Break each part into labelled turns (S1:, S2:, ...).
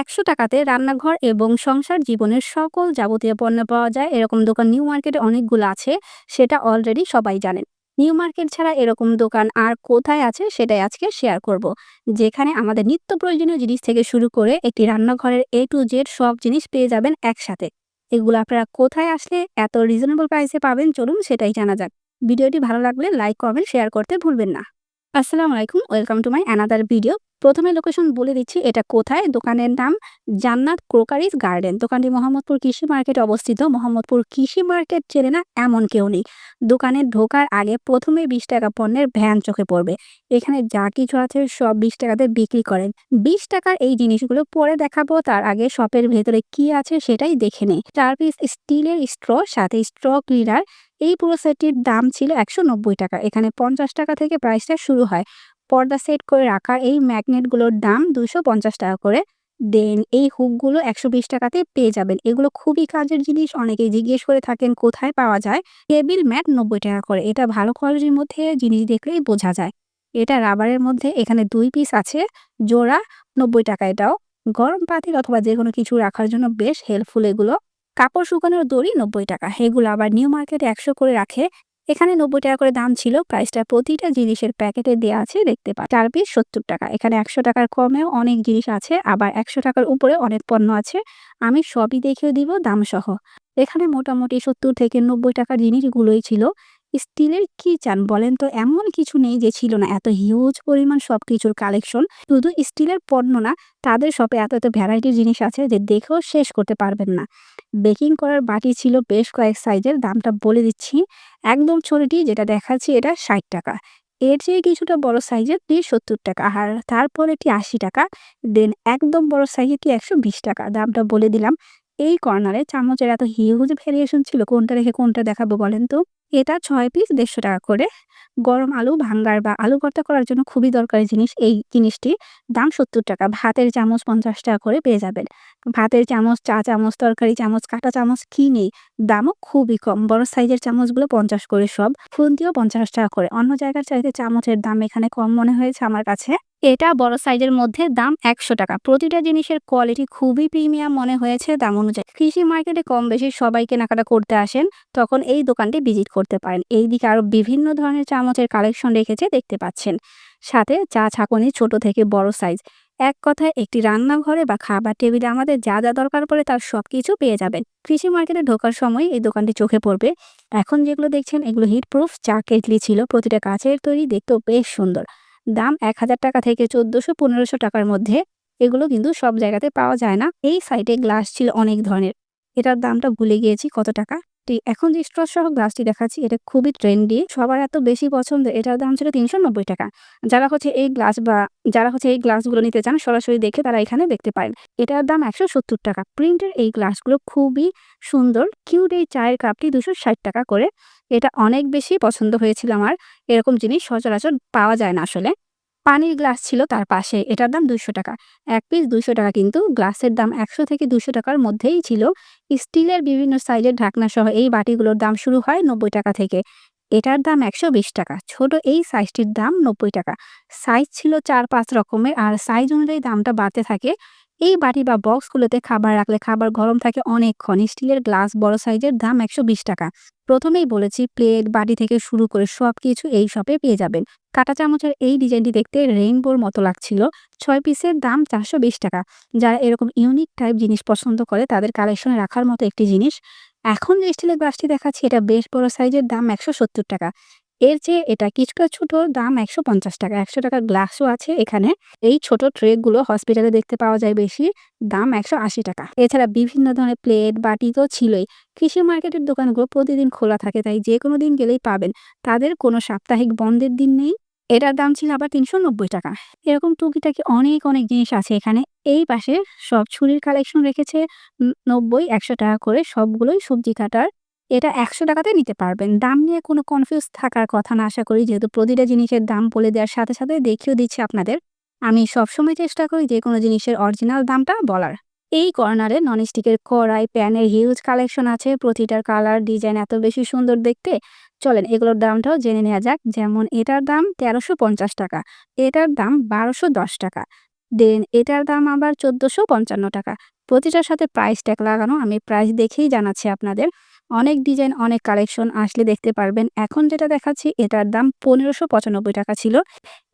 S1: একশো টাকাতে রান্নাঘর এবং সংসার জীবনের সকল যাবতীয় পণ্য পাওয়া যায়। এরকম দোকান নিউ মার্কেটে অনেকগুলো আছে, সেটা অলরেডি সবাই জানেন। নিউ মার্কেট ছাড়া এরকম দোকান আর কোথায় আছে সেটাই আজকে শেয়ার করব। যেখানে আমাদের নিত্য প্রয়োজনীয় জিনিস থেকে শুরু করে একটি রান্নাঘরের এ টু জেড সব জিনিস পেয়ে যাবেন একসাথে। এগুলো আপনারা কোথায় আসলে এত রিজনেবল প্রাইসে পাবেন চলুন সেটাই জানা যাক। ভিডিওটি ভালো লাগলে লাইক কমেন্ট শেয়ার করতে ভুলবেন না। আসসালামু আলাইকুম welcome to my another video প্রথমে লোকেশন বলে দিচ্ছি, এটা কোথায়? দোকানের নাম জান্নাত ক্রোকারিজ গার্ডেন। দোকানটি মোহাম্মদপুর কৃষি মার্কেট অবস্থিত। মোহাম্মদপুর কৃষি মার্কেট চেনে না এমন কেউ নেই। দোকানে ঢোকার আগে প্রথমে বিশ টাকা পণ্যের ভ্যান চোখে পড়বে। এখানে যা কিছু আছে সব বিশ টাকাতে বিক্রি করেন। বিশ টাকার এই জিনিসগুলো পরে দেখাবো, তার আগে শপের ভেতরে কি আছে সেটাই দেখে নেই। চার পিস স্টিলের স্ট্র, সাথে স্ট্র ক্লিনার। এই পুরো সেটটির দাম ছিল একশো নব্বই টাকা। এখানে পঞ্চাশ টাকা থেকে প্রাইসটা শুরু হয়। পর্দা সেট করে রাখা এই ম্যাগনেটগুলোর দাম দুশো টাকা করে। দেন এই হুকগুলো একশো বিশ টাকাতে পেয়ে যাবেন। এগুলো খুবই কাজের জিনিস। অনেকেই জিজ্ঞেস করে থাকেন, কোথায় পাওয়া যায়? টেবিল ম্যাট নব্বই টাকা করে। এটা ভালো কোয়ালিটির মধ্যে জিনিস দেখলেই বোঝা যায়। এটা রাবারের মধ্যে এখানে দুই পিস আছে। জোড়া নব্বই টাকা এটাও। গরম পাতিল অথবা যে কোনো কিছু রাখার জন্য বেশ হেল্পফুল এগুলো। কাপড় শুকানোর দড়ি নব্বই টাকা। এগুলো আবার নিউ মার্কেটে একশো করে রাখে। এখানে নব্বই টাকা করে দাম ছিল। প্রাইসটা প্রতিটা জিনিসের প্যাকেটে দেওয়া আছে, দেখতে পা চার পিস সত্তর টাকা। এখানে একশো টাকার কমেও অনেক জিনিস আছে, আবার একশো টাকার উপরে অনেক পণ্য আছে। আমি সবই দেখেও দিব দাম সহ এখানে মোটামুটি সত্তর থেকে নব্বই টাকার জিনিসগুলোই ছিল। স্টিলের কি চান বলেন তো? এমন কিছু নেই যে ছিল না। এত হিউজ পরিমাণ সব কিছুর কালেকশন শুধু স্টিলের পণ্য না, তাদের শপে এত এত ভ্যারাইটির জিনিস আছে যে দেখেও শেষ করতে পারবেন না। বেকিং করার বাটি ছিল বেশ কয়েক সাইজের দামটা বলে দিচ্ছি। একদম ছোটটি যেটা দেখাচ্ছি, এটা ষাট টাকা। এর চেয়ে কিছুটা বড় সাইজের টি সত্তর টাকা, আর তারপর এটি আশি টাকা। দেন একদম বড় সাইজেরটি একশো বিশ টাকা। দামটা বলে দিলাম। এই কর্নারে চামচের এত হিউজ ভ্যারিয়েশন ছিল, কোনটা রেখে কোনটা দেখাবো বলেন তো? এটা ছয় পিস দেড়শো টাকা করে। গরম আলু ভাঙ্গার বা আলু ভর্তা করার জন্য খুবই দরকারি জিনিস এই জিনিসটি। দাম সত্তর টাকা। ভাতের চামচ পঞ্চাশ টাকা করে পেয়ে যাবেন। ভাতের চামচ, চা চামচ, তরকারি চামচ, কাটা চামচ কি নেই, দামও খুবই কম। বড় সাইজের চামচগুলো পঞ্চাশ করে সব। খুন্তিও পঞ্চাশ টাকা করে। অন্য জায়গার চাইতে চামচের দাম এখানে কম মনে হয়েছে আমার কাছে। এটা বড় সাইজের মধ্যে দাম একশো টাকা। প্রতিটা জিনিসের কোয়ালিটি খুবই প্রিমিয়াম মনে হয়েছে দাম অনুযায়ী। কৃষি মার্কেটে কম বেশি সবাই কেনাকাটা করতে আসেন, তখন এই দোকানটি ভিজিট করতে পারেন। এই দিকে আরও বিভিন্ন ধরনের চামচের কালেকশন রেখেছে দেখতে পাচ্ছেন। সাথে চা ছাকনি ছোট থেকে বড় সাইজ এক কথায় একটি রান্নাঘরে বা খাবার টেবিলে আমাদের যা যা দরকার পড়ে তার সব কিছু পেয়ে যাবেন। কৃষি মার্কেটে ঢোকার সময় এই দোকানটি চোখে পড়বে। এখন যেগুলো দেখছেন এগুলো হিট প্রুফ চা কেটলি ছিল, প্রতিটা কাচের তৈরি দেখতেও বেশ সুন্দর। দাম এক হাজার টাকা থেকে চোদ্দশো পনেরোশো টাকার মধ্যে। এগুলো কিন্তু সব জায়গাতে পাওয়া যায় না। এই সাইডে গ্লাস ছিল অনেক ধরনের। এটার দামটা ভুলে গিয়েছি, কত টাকা? এখন যে স্ট্র সহ গ্লাসটি দেখাচ্ছি, এটা খুবই ট্রেন্ডি। সবার এত বেশি পছন্দ এটার দাম ছিল তিনশো নব্বই টাকা। যারা হচ্ছে এই গ্লাস বা যারা হচ্ছে এই গ্লাসগুলো নিতে চান, সরাসরি দেখে তারা এখানে দেখতে পারেন। এটার দাম একশো সত্তর টাকা। প্রিন্টের এই গ্লাসগুলো খুবই সুন্দর। কিউট এই চায়ের কাপটি দুশো ষাট টাকা করে। এটা অনেক বেশি পছন্দ হয়েছিল আমার। এরকম জিনিস সচরাচর পাওয়া যায় না আসলে। পানির গ্লাস ছিল তার পাশে। এটার দাম দুশো টাকা। এক পিস দুশো টাকা কিন্তু গ্লাসের দাম একশো থেকে দুশো টাকার মধ্যেই ছিল। স্টিলের বিভিন্ন সাইজের ঢাকনা সহ এই বাটিগুলোর দাম শুরু হয় নব্বই টাকা থেকে। এটার দাম একশো বিশ টাকা। ছোট এই সাইজটির দাম নব্বই টাকা। সাইজ ছিল চার পাঁচ রকমের আর সাইজ অনুযায়ী দামটা বাড়তে থাকে। এই বাটি বা বক্সগুলোতে খাবার রাখলে খাবার গরম থাকে অনেকক্ষণ। স্টিলের গ্লাস বড় সাইজের দাম একশো বিশ টাকা। প্রথমেই বলেছি, প্লেট, বাটি থেকে শুরু করে সব কিছু এই শপে পেয়ে যাবেন। কাটা চামচের এই ডিজাইনটি দেখতে রেইনবোর মতো লাগছিল। ছয় পিসের দাম চারশো বিশ টাকা। যারা এরকম ইউনিক টাইপ জিনিস পছন্দ করে, তাদের কালেকশনে রাখার মতো একটি জিনিস। এখন যে স্টিলের গ্লাসটি দেখাচ্ছি, এটা বেশ বড় সাইজের দাম একশো সত্তর টাকা। এর চেয়ে এটা কিছুটা ছোট দাম একশো পঞ্চাশ টাকা, একশো টাকার গ্লাসও আছে এখানে। এই ছোট ট্রে গুলো হসপিটালে দেখতে পাওয়া যায় বেশি, দাম একশো আশি টাকা। এছাড়া বিভিন্ন ধরনের প্লেট, বাটি তো ছিলই। কৃষি মার্কেটের দোকানগুলো প্রতিদিন খোলা থাকে, তাই যে কোনো দিন গেলেই পাবেন। তাদের কোনো সাপ্তাহিক বন্ধের দিন নেই। এটার দাম ছিল আবার তিনশো নব্বই টাকা। এরকম টুকিটাকি অনেক অনেক জিনিস আছে এখানে। এই পাশে সব ছুরির কালেকশন রেখেছে, নব্বই, একশো টাকা করে সবগুলোই সবজি কাটার এটা একশো টাকাতে নিতে পারবেন। দাম নিয়ে কোনো কনফিউজ থাকার কথা না আশা করি। যেহেতু প্রতিটা জিনিসের দাম বলে দেওয়ার সাথে সাথে দেখিয়েও দিচ্ছি আপনাদের। আমি সবসময় চেষ্টা করি যে কোনো জিনিসের অরিজিনাল দামটা বলার। এই কর্নারে ননস্টিকের কড়াই, প্যানের হিউজ কালেকশন আছে। প্রতিটার কালার ডিজাইন এত বেশি সুন্দর দেখতে। চলেন, এগুলোর দামটাও জেনে নেওয়া যাক। যেমন এটার দাম তেরোশো পঞ্চাশ টাকা, এটার দাম বারোশো দশ টাকা। দেন এটার দাম আবার চোদ্দোশো পঞ্চান্ন টাকা। প্রতিটার সাথে প্রাইস ট্যাগ লাগানো, আমি প্রাইস দেখেই জানাচ্ছি আপনাদের। অনেক ডিজাইন অনেক কালেকশন আসলে দেখতে পারবেন। এখন যেটা দেখাচ্ছি, এটার দাম পনেরোশো পঁচানব্বই টাকা ছিল।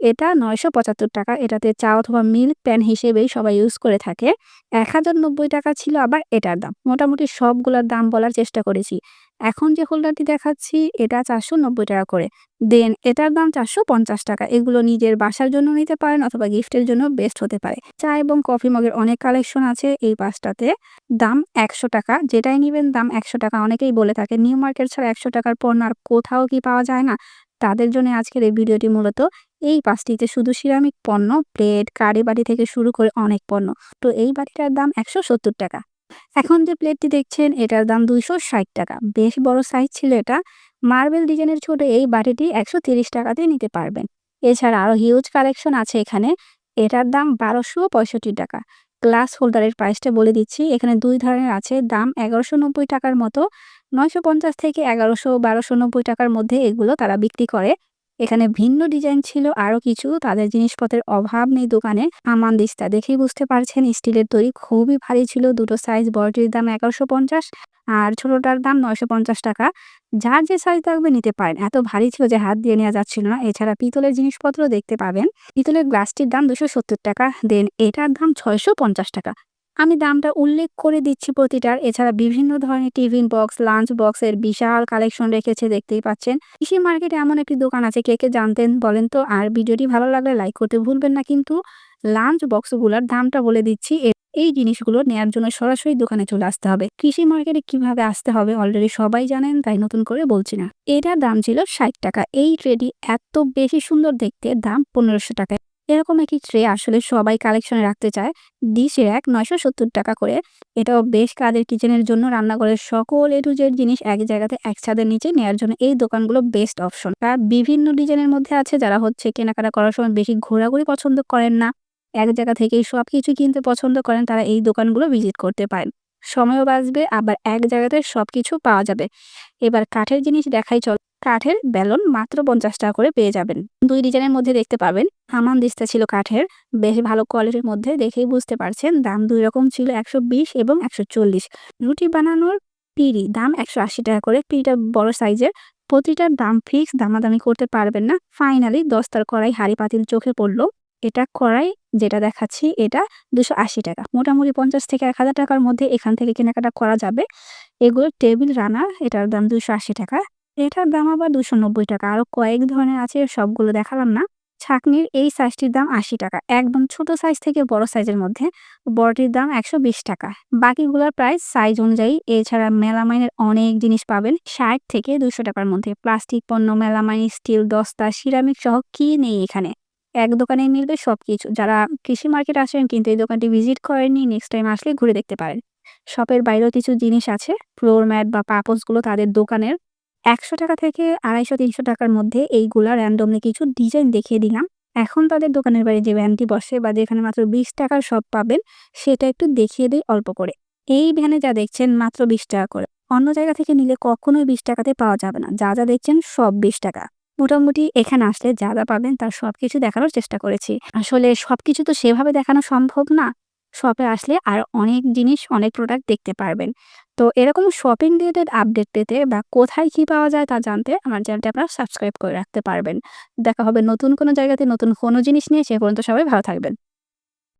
S1: এটা নয়শো পঁচাত্তর টাকা। এটাতে চা অথবা মিল্ক প্যান হিসেবেই সবাই ইউজ করে থাকে। এক হাজার নব্বই টাকা ছিল আবার এটার দাম। মোটামুটি সবগুলোর দাম বলার চেষ্টা করেছি। এখন যে হোল্ডারটি দেখাচ্ছি, এটা চারশো নব্বই টাকা করে। দেন এটার দাম চারশো পঞ্চাশ টাকা। এগুলো নিজের বাসার জন্য নিতে পারেন অথবা গিফটের জন্য বেস্ট হতে পারে। চা এবং কফি মগের অনেক কালেকশন আছে এই পাঁচটাতে। দাম একশো টাকা। যেটাই নেবেন দাম একশো টাকা। অনেকেই বলে থাকে, নিউ মার্কেট ছাড়া একশো টাকার পণ্য আর কোথাও কি পাওয়া যায় না? তাদের জন্য আজকের এই ভিডিওটি মূলত এই পাঁচটিতে শুধু সিরামিক পণ্য, প্লেট, কারি বাটি থেকে শুরু করে অনেক পণ্য। তো এই বাটিটার দাম একশো সত্তর টাকা। এখন যে প্লেটটি দেখছেন, এটার দাম দুইশো ষাট টাকা। বেশ বড় সাইজ ছিল এটা। মার্বেল ডিজাইনের ছোট এই বাটিটি একশো তিরিশ টাকাতে নিতে পারবেন। এছাড়া আরও হিউজ কালেকশন আছে এখানে। এটার দাম বারোশো পঁয়ষট্টি টাকা। গ্লাস হোল্ডারের প্রাইসটা বলে দিচ্ছি। এখানে দুই ধরনের আছে। দাম এগারোশো নব্বই টাকার মতো। নয়শো পঞ্চাশ থেকে এগারোশো বারোশো নব্বই টাকার মধ্যে এগুলো তারা বিক্রি করে। এখানে ভিন্ন ডিজাইন ছিল, আরও কিছু। তাদের জিনিসপত্রের অভাব নেই দোকানে। আমানদিস্তা দেখেই বুঝতে পারছেন, স্টিলের তৈরি খুবই ভারী ছিল। দুটো সাইজ বড়টির দাম এগারোশো পঞ্চাশ আর ছোটোটার দাম নয়শো পঞ্চাশ টাকা। যার যে সাইজ থাকবে নিতে পারেন। এত ভারী ছিল যে হাত দিয়ে নেওয়া যাচ্ছিল না। এছাড়া পিতলের জিনিসপত্র দেখতে পাবেন। পিতলের গ্লাসটির দাম দুশো সত্তর টাকা। দেন এটার দাম ছয়শো পঞ্চাশ টাকা। আমি দামটা উল্লেখ করে দিচ্ছি প্রতিটার। এছাড়া বিভিন্ন ধরনের টিফিন বক্স, লাঞ্চ বক্সের বিশাল কালেকশন রেখেছে, দেখতেই পাচ্ছেন। কৃষি মার্কেটে এমন একটি দোকান আছে, কে কে জানতেন বলেন তো? আর ভিডিওটি ভালো লাগলে লাইক করতে ভুলবেন না, কিন্তু লাঞ্চ বক্সগুলোর দামটা বলে দিচ্ছি। এই জিনিসগুলো নেয়ার জন্য সরাসরি দোকানে চলে আসতে হবে। কৃষি মার্কেটে কীভাবে আসতে হবে অলরেডি সবাই জানেন, তাই নতুন করে বলছি না। এটার দাম ছিল ষাট টাকা। এই ট্রেডি এত বেশি সুন্দর দেখতে, দাম পনেরোশো টাকা। এরকম একটি ট্রে আসলে সবাই কালেকশনে রাখতে চায়। ডিশ এক নয়শো সত্তর টাকা করে। এটাও বেশ কাজের কিচেনের জন্য রান্নাঘরের সকল এ জেড জিনিস এক জায়গাতে এক ছাদের নিচে নেওয়ার জন্য এই দোকানগুলো বেস্ট অপশন তার বিভিন্ন ডিজাইনের মধ্যে আছে যারা হচ্ছে কেনাকাটা করার সময় বেশি ঘোরাঘুরি পছন্দ করেন না। এক জায়গা থেকেই সব কিছু কিনতে পছন্দ করেন, তারা এই দোকানগুলো ভিজিট করতে পারেন। সময়ও বাঁচবে, আবার এক জায়গাতে সব কিছু পাওয়া যাবে। এবার কাঠের জিনিস দেখাই চল। কাঠের ব্যালন মাত্র পঞ্চাশ টাকা করে পেয়ে যাবেন। দুই ডিজাইনের মধ্যে দেখতে পাবেন। হামান দিস্তা ছিল কাঠের। বেশ ভালো কোয়ালিটির মধ্যে দেখেই বুঝতে পারছেন দাম দুই রকম ছিল একশো বিশ এবং একশো চল্লিশ। রুটি বানানোর পিড়ি দাম একশো আশি টাকা করে। পিড়িটা বড় সাইজের। প্রতিটার দাম ফিক্স দামাদামি করতে পারবেন না। ফাইনালি দস্তার কড়াই হাড়ি পাতিল চোখে পড়ল। এটা কড়াই যেটা দেখাচ্ছি, এটা দুশো আশি টাকা। মোটামুটি পঞ্চাশ থেকে এক হাজার টাকার মধ্যে এখান থেকে কেনাকাটা করা যাবে। এগুলো টেবিল রানার এটার দাম দুশো আশি টাকা। এটার দাম আবার দুশো নব্বই টাকা। আরও কয়েক ধরনের আছে, সবগুলো দেখালাম না। ছাকনির এই সাইজটির দাম আশি টাকা। একদম ছোট সাইজ থেকে বড় সাইজের মধ্যে বড়টির দাম একশো বিশ টাকা। বাকিগুলোর প্রাইস সাইজ অনুযায়ী, এছাড়া মেলামাইনের অনেক জিনিস পাবেন। ষাট থেকে দুশো টাকার মধ্যে। প্লাস্টিক পণ্য, মেলামাইন, স্টিল, দস্তা, সিরামিক সহ কি নেই এখানে। এক দোকানে মিলবে সব কিছু যারা কৃষি মার্কেট আসেন কিন্তু এই দোকানটি ভিজিট করেননি নেক্সট টাইম আসলে ঘুরে দেখতে পারেন। শপের বাইরেও কিছু জিনিস আছে ফ্লোর ম্যাট বা পাপোসগুলো তাদের দোকানের। একশো টাকা থেকে আড়াইশো, তিনশো টাকার মধ্যে এইগুলা র্যান্ডমলি কিছু ডিজাইন দেখিয়ে দিলাম। এখন তাদের দোকানের বাইরে যে ভ্যানটি বসে বা যেখানে মাত্র বিশ টাকার সব পাবেন, সেটা একটু দেখিয়ে দিই অল্প করে। এই ভ্যানে যা দেখছেন মাত্র বিশ টাকা করে। অন্য জায়গা থেকে নিলে কখনোই বিশ টাকাতে পাওয়া যাবে না। যা যা দেখছেন সব বিশ টাকা। মোটামুটি এখানে আসলে যা যা পাবেন তার সব কিছু দেখানোর চেষ্টা করেছি। আসলে সব কিছু তো সেভাবে দেখানো সম্ভব না। শপে আসলে আর অনেক জিনিস, অনেক প্রোডাক্ট দেখতে পারবেন। তো এরকম শপিং রিলেটেড আপডেট পেতে বা কোথায় কী পাওয়া যায় তা জানতে আমার চ্যানেলটি আপনারা সাবস্ক্রাইব করে রাখতে পারবেন। দেখা হবে নতুন কোনো জায়গাতে নতুন কোনো জিনিস নিয়ে, সে পর্যন্ত সবাই ভালো থাকবেন।